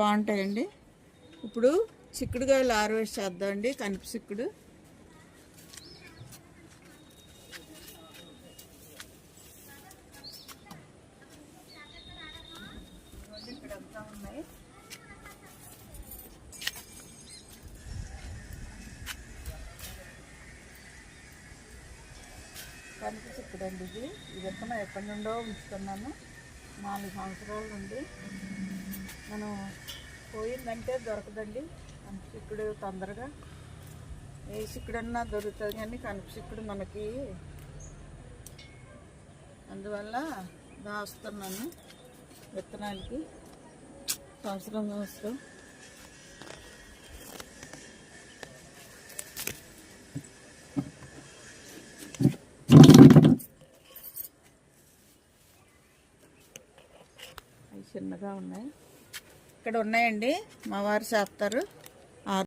బాగుంటాయండి. ఇప్పుడు చిక్కుడుకాయలు ఆరవేసి చేద్దామండి కనిపి చిక్కుడు. ఇక్కడ అంతా ఉన్నాయి ఇది. ఈ విత్తనం ఎప్పటి నుండో ఉంచుతున్నాను నాలుగు సంవత్సరాల నుండి మనం పోయిందంటే దొరకదండి. కనిపిక్కుడు తొందరగా. ఏ సిక్కుడన్నా దొరుకుతుంది కానీ కనిపిక్కుడు మనకి. అందువల్ల దాస్తున్నాను విత్తనాలకి సంవత్సరం సంవత్సరం. చిన్నగా ఉన్నాయి. ఇక్కడ ఉన్నాయండి. మా వారు చేస్తారు.